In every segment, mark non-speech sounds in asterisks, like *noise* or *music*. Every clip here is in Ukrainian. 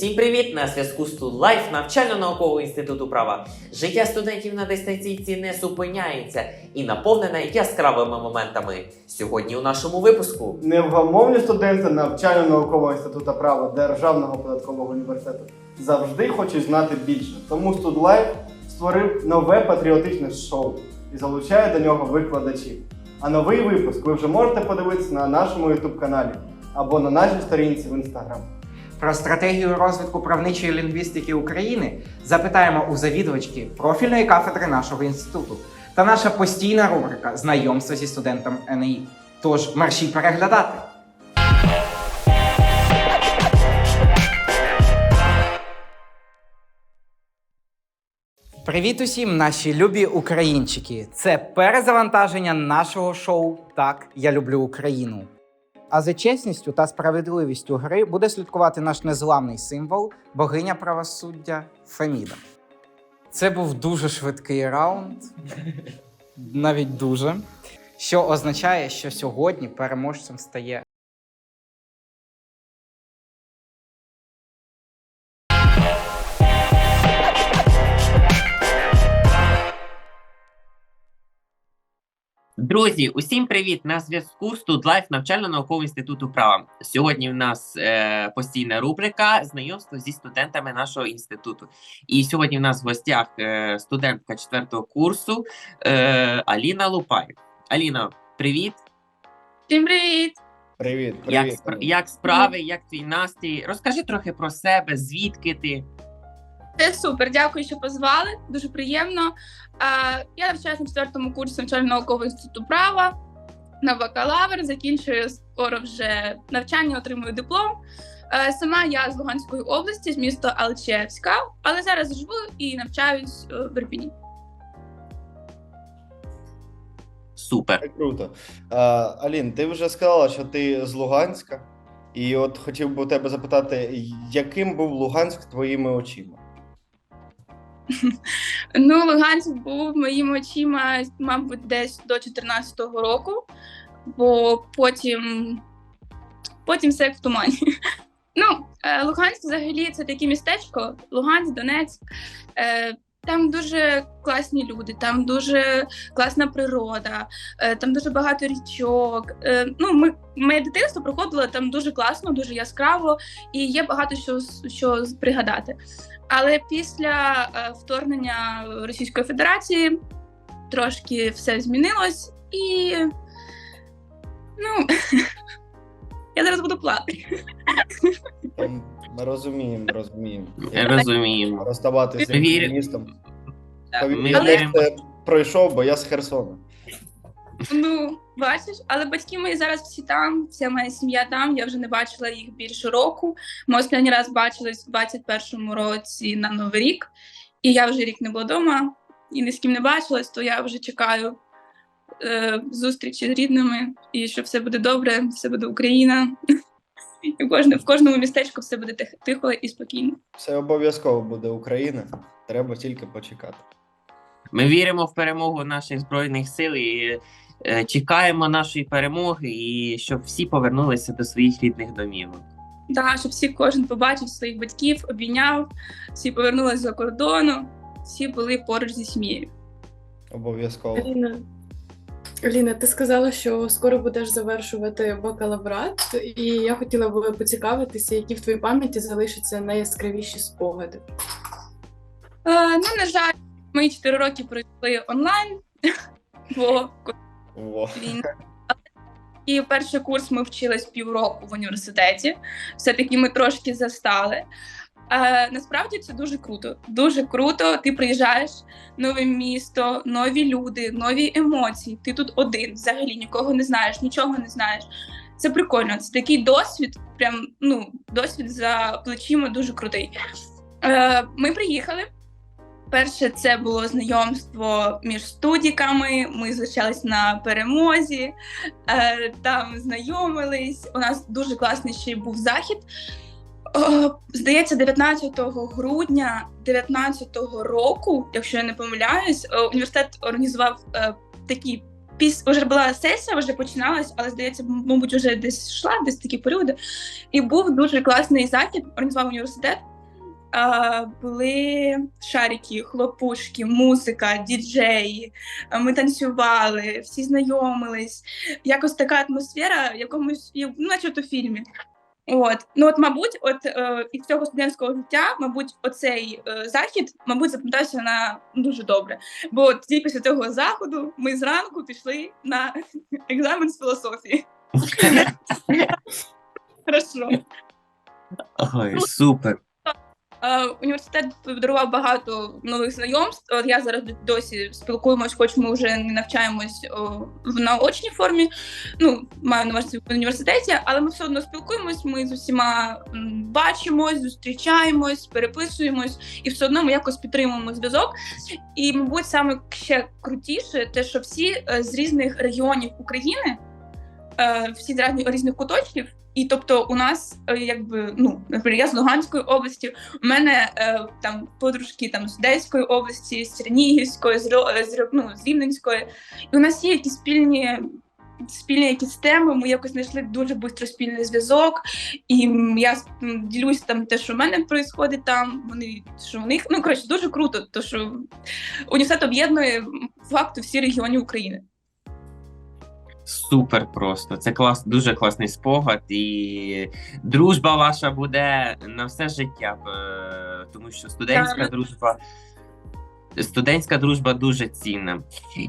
Усім привіт! На зв'язку Студлайф навчально-наукового інституту права. Життя студентів на дистанційці не зупиняється і наповнене яскравими моментами. Сьогодні у нашому випуску Невгамовні студенти навчально-наукового інституту права Державного податкового університету завжди хочуть знати більше. Тому Студлайф створив нове патріотичне шоу і залучає до нього викладачів. А новий випуск ви вже можете подивитися на нашому YouTube каналі або на нашій сторінці в Instagram. Про стратегію розвитку правничої лінгвістики України запитаємо у завідувачки профільної кафедри нашого інституту та наша постійна рубрика Знайомство зі студентом НІ. Тож марші переглядати. Привіт усім, наші любі українчики! Це перезавантаження нашого шоу Так, я люблю Україну. А за чесністю та справедливістю гри буде слідкувати наш незламний символ, богиня правосуддя Феміда. Це був дуже швидкий раунд, *laughs* навіть дуже. Що означає, що сьогодні переможцем стає Друзі, усім привіт! На зв'язку Студлайф навчально-наукового інституту права. Сьогодні в нас е, постійна рубрика знайомство зі студентами нашого інституту. І сьогодні в нас в гостях е, студентка четвертого курсу е, Аліна Лупай. Аліна, привіт! Всім привіт! Привіт, Як, спра- як справи, як твій настрій? Розкажи трохи про себе, звідки ти? Це супер, дякую, що позвали. Дуже приємно. Я навчаюся на четвертому курсі навчально-наукового інституту права на бакалавр. Закінчую скоро вже навчання, отримую диплом. Е, Сама я з Луганської області, з міста Алчевська, але зараз живу і навчаюсь е, в Ірпіні. Супер. Це круто. А, Алін, ти вже сказала, що ти з Луганська, і от хотів би у тебе запитати, яким був Луганськ твоїми очима? Ну, Луганськ був моїм очима, мабуть, десь до 14-го року, бо потім, потім все як в тумані. Ну, е, Луганськ взагалі це таке містечко, Луганськ, Донецьк. Там дуже класні люди, там дуже класна природа, е, там дуже багато річок. Е, Ну, ми, моє дитинство проходило там дуже класно, дуже яскраво, і є багато що, що пригадати. Але після е, вторгнення Російської Федерації трошки все змінилось, і ну *laughs* я зараз буду плакати. Ми розуміємо, розуміємо. Розуміємо. Розставати з містом. Ми я віримо. це пройшов, бо я з Херсона. Ну, бачиш, але батьки мої зараз всі там, вся моя сім'я там. Я вже не бачила їх більше року. Ми останній раз бачились в 21-му році на Новий рік, і я вже рік не була вдома і ні з ким не бачилась, то я вже чекаю е, зустрічі з рідними, і що все буде добре, все буде Україна. І в, кожне, в кожному містечку все буде тихо і спокійно. Все обов'язково буде Україна. Треба тільки почекати. Ми віримо в перемогу наших збройних сил і е, чекаємо нашої перемоги, і щоб всі повернулися до своїх рідних домівок. Да, щоб всі кожен побачив своїх батьків, обійняв, всі повернулися за кордону, всі були поруч зі сім'єю. Обов'язково. Аліна, ти сказала, що скоро будеш завершувати бакалаврат, і я хотіла би поцікавитися, які в твоїй пам'яті залишаться найяскравіші спогади. Е, ну, на жаль, мої 4 роки пройшли онлайн, *laughs* бо Во. війна. І перший курс ми вчились півроку в університеті. Все-таки ми трошки застали. Е, насправді це дуже круто. Дуже круто. Ти приїжджаєш нове місто, нові люди, нові емоції. Ти тут один, взагалі нікого не знаєш, нічого не знаєш. Це прикольно. Це такий досвід, прям ну, досвід за плечима дуже крутий. Е, ми приїхали. Перше, це було знайомство між студіками. Ми зустрічались на перемозі, е, там знайомились. У нас дуже класний ще був захід. О, здається, 19 грудня 19 року, якщо я не помиляюсь, е, університет організував е, такий піс вже була сесія, вже починалась, але здається, мабуть, вже десь йшла, десь такі періоди. І був дуже класний захід, організував університет. Були шарики, хлопушки, музика, діджеї. Ми танцювали, всі знайомились. Якось така атмосфера, якомусь, як- ну, наче то фільмі. От, ну от, мабуть, от е, із цього студентського життя, мабуть, оцей е, захід, мабуть, запам'ятався на дуже добре. Бо от тільки після цього заходу ми зранку пішли на *laughs* екзамен з філософії. *laughs* Хорошо. Ой, супер. Е, Університет подарував багато нових знайомств. От я зараз досі спілкуємось, хоч ми вже не навчаємось в наочній формі. Ну, маю на увазі в університеті, але ми все одно спілкуємось. Ми з усіма бачимось, зустрічаємось, переписуємось, і все одно ми якось підтримуємо зв'язок. І, мабуть, саме ще крутіше, те, що всі е, з різних регіонів України, е, всі з різних куточків. І тобто у нас е, якби ну наприклад, я з Луганської області, у мене е, там подружки там з Одеської області, з Чернігівської, з, з, ну, з Рівненської. І у нас є якісь спільні. Спільні якісь теми, ми якось знайшли дуже швидко спільний зв'язок, і я ділюсь там те, що в мене відбувається там. Вони що в них ну коротше дуже круто, то що університет об'єднує факту всі регіони України. Супер просто. Це клас, дуже класний спогад, і дружба ваша буде на все життя, е, тому що студентська дружба. Студентська дружба дуже цінна.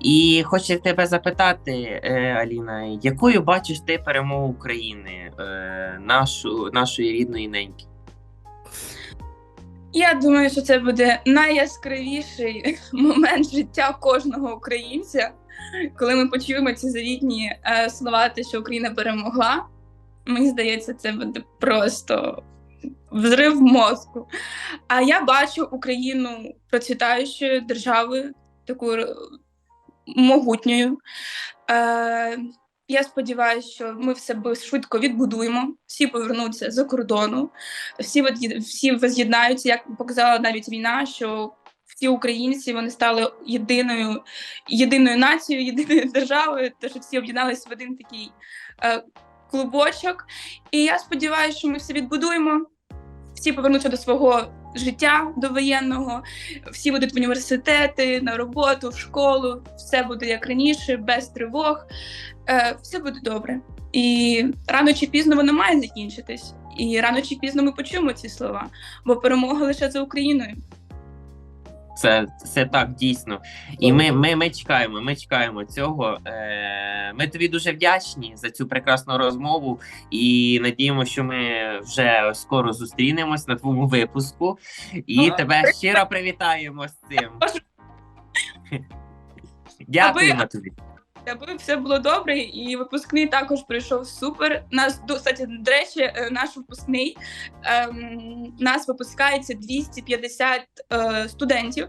І хочу тебе запитати, е, Аліна, якою бачиш ти перемогу України, е, нашу, нашої рідної неньки? Я думаю, що це буде найяскравіший *laughs* момент життя кожного українця, коли ми почуємо ці завітні е, слова, те, що Україна перемогла. Мені здається, це буде просто взрив мозку. А я бачу Україну процвітаючою державою, такою могутньою. Е, я сподіваюся, що ми все швидко відбудуємо, всі повернуться за кордону, всі всі воз'єднаються, як показала навіть війна, що всі українці вони стали єдиною єдиною нацією, *laughs* єдиною державою, те, що всі об'єдналися в один такий е, клубочок. І я сподіваюся, що ми все відбудуємо. Всі повернуться до свого життя довоєнного, всі будуть в університети, на роботу, в школу, все буде як раніше, без тривог. Е, все буде добре. І рано чи пізно воно має закінчитись. І рано чи пізно ми почуємо ці слова, бо перемога лише за Україною. Це, це так дійсно. І ми, ми, ми чекаємо, ми чекаємо цього. Е, ми тобі дуже вдячні за цю прекрасну розмову і надіємося, що ми вже скоро зустрінемось на твоєму випуску. І а, тебе щиро привітаємо з цим. Дякуємо тобі. Аби все було добре, і випускний також пройшов супер. Нас до кстати, до речі, е, наш випускний ем, нас випускається 250 е, студентів,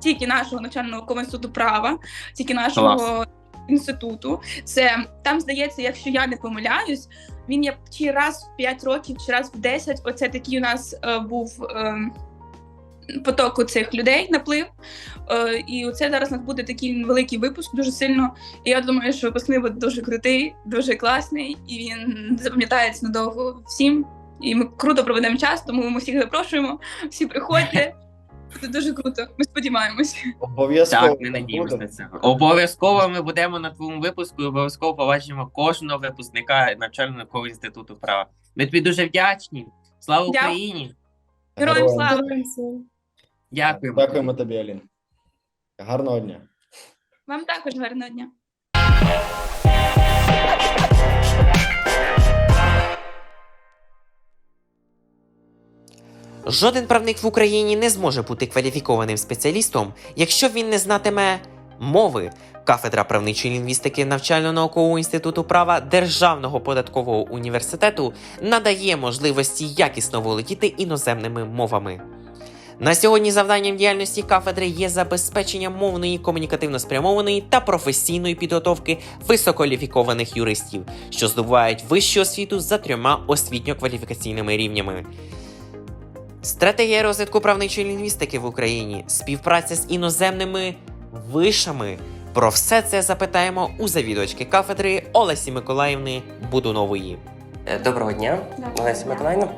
тільки нашого навчально-наукового інституту права, тільки нашого Клас. інституту. Це там здається, якщо я не помиляюсь, він є чи раз в 5 років, чи раз в 10. Оце такий у нас е, був. ем, Потоку цих людей наплив, Е, і оце зараз у нас буде такий великий випуск дуже сильно. І я думаю, що випускний буде дуже крутий, дуже класний, і він запам'ятається надовго всім. І ми круто проведемо час, тому ми всіх запрошуємо. Всі приходьте. *laughs* Це дуже круто. Ми сподіваємось. Обов'язково. Так, ми надіємося на це. Обов'язково ми будемо на твоєму випуску і обов'язково побачимо кожного випускника навчально-наукового інституту права. Ми тобі дуже вдячні. Слава Україні! Героям слава! Дякуємо. Дякуємо тобі, Алін. Гарного дня. Вам також гарного дня. Жоден правник в Україні не зможе бути кваліфікованим спеціалістом, якщо він не знатиме мови. Кафедра правничої лінгвістики навчально-наукового інституту права Державного податкового університету надає можливості якісно володіти іноземними мовами. На сьогодні завданням діяльності кафедри є забезпечення мовної, комунікативно спрямованої та професійної підготовки висококваліфікованих юристів, що здобувають вищу освіту за трьома освітньо-кваліфікаційними рівнями. Стратегія розвитку правничої лінгвістики в Україні, співпраця з іноземними вишами, Про все це запитаємо у завідувачки кафедри Олесі Миколаївни Будунової. Доброго дня, Доброго Олеся. Миколаївна.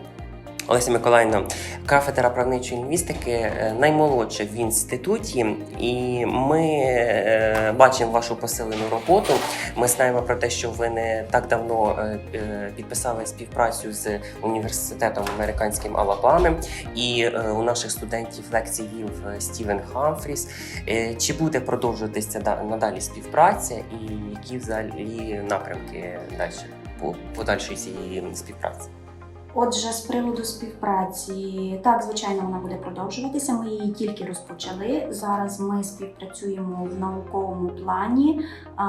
Олеся Миколаївна, кафедра правничої лінгвістики е, наймолодша в інституті, і ми е, бачимо вашу посилену роботу. Ми знаємо про те, що ви не так давно е, підписали співпрацю з університетом американським Алабами, і у наших студентів лекції вів Стівен Хамфріс. Чи буде продовжуватися надалі співпраця, і які взагалі напрямки далі по подальшої цієї співпраці? Отже, з приводу співпраці, так, звичайно, вона буде продовжуватися. Ми її тільки розпочали. Зараз ми співпрацюємо в науковому плані. А,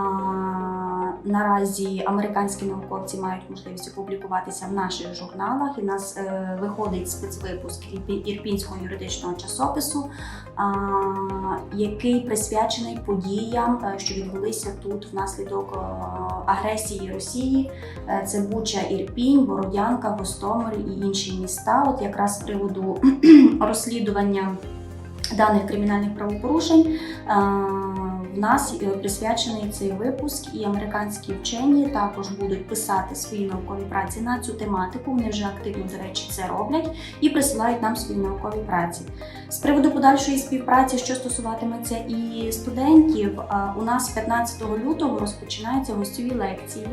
наразі американські науковці мають можливість опублікуватися в наших журналах. І нас е, виходить спецвипуск ірпінського юридичного часопису, а, який присвячений подіям, е, що відбулися тут внаслідок е, агресії Росії. Е, Це Буча, Ірпінь, Бородянка, Гостомель і інші міста. От якраз з приводу *clears throat* розслідування даних кримінальних правопорушень е, в нас е, присвячений цей випуск, і американські вчені також будуть писати свої наукові праці на цю тематику. Вони вже активно, до речі, це роблять і присилають нам свої наукові праці. З приводу подальшої співпраці, що стосуватиметься і студентів, е, у нас 15 лютого розпочинаються гостьові лекції.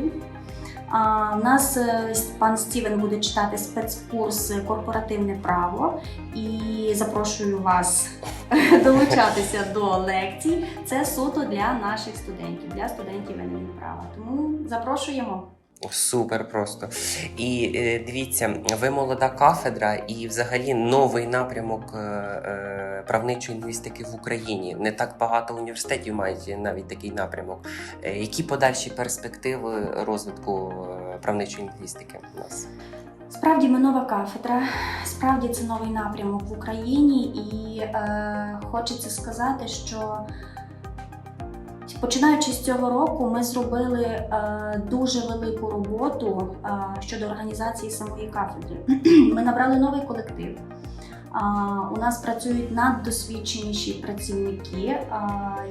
У нас е, пан Стівен буде читати спецкурс корпоративне право і запрошую вас *laughs* долучатися до лекцій. Це суто для наших студентів, для студентів НМІ права. Тому запрошуємо. Супер просто. І е, дивіться, ви молода кафедра і взагалі новий напрямок е, е, правничої лінгвістики в Україні. Не так багато університетів мають навіть такий напрямок. Е, які подальші перспективи розвитку е, правничої лінгвістики у нас? Справді ми нова кафедра, справді це новий напрямок в Україні, і е, хочеться сказати, що починаючи з цього року, ми зробили е, дуже велику роботу е, щодо організації самої кафедри. *clears throat* Ми набрали новий колектив. А, У нас працюють наддосвідченіші працівники,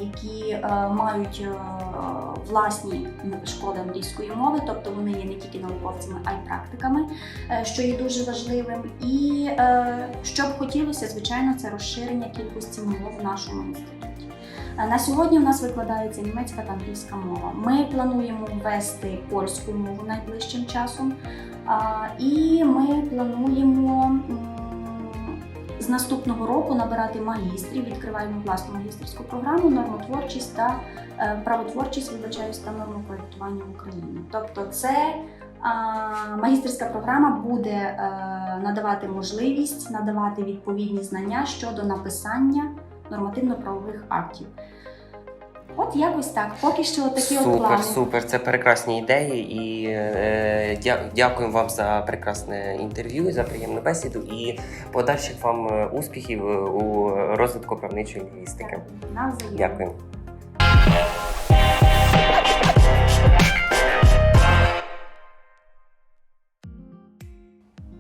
які е, мають е, власні школи англійської мови, тобто вони є не тільки науковцями, а й практиками, е, що є дуже важливим. І е, що б хотілося, звичайно, це розширення кількості мов в нашому інституті. Е, На сьогодні у нас викладається німецька та англійська мова. Ми плануємо ввести польську мову найближчим часом. І ми плануємо з наступного року набирати магістрів, відкриваємо власну магістерську програму, нормотворчість та е, правотворчість, вибачаюсь, та нормопроєктування Україні. Тобто, це магістерська програма буде е, надавати можливість надавати відповідні знання щодо написання нормативно-правових актів. От якось так. Поки що такі от плани. Супер, супер. Це прекрасні ідеї. І е, дя- дякуємо вам за прекрасне інтерв'ю, за приємну бесіду і подальших вам е, успіхів е, у розвитку правничої лінгвістики. Навзаєм. Дякую.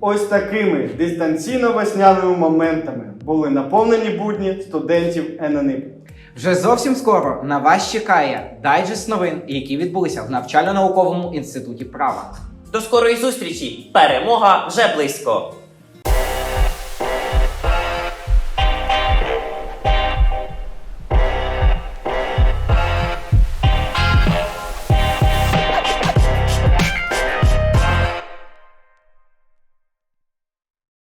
Ось такими дистанційно-весняними моментами були наповнені будні студентів ННИП. Вже зовсім скоро на вас чекає дайджест новин, які відбулися в навчально-науковому інституті права. До скорої зустрічі! Перемога вже близько!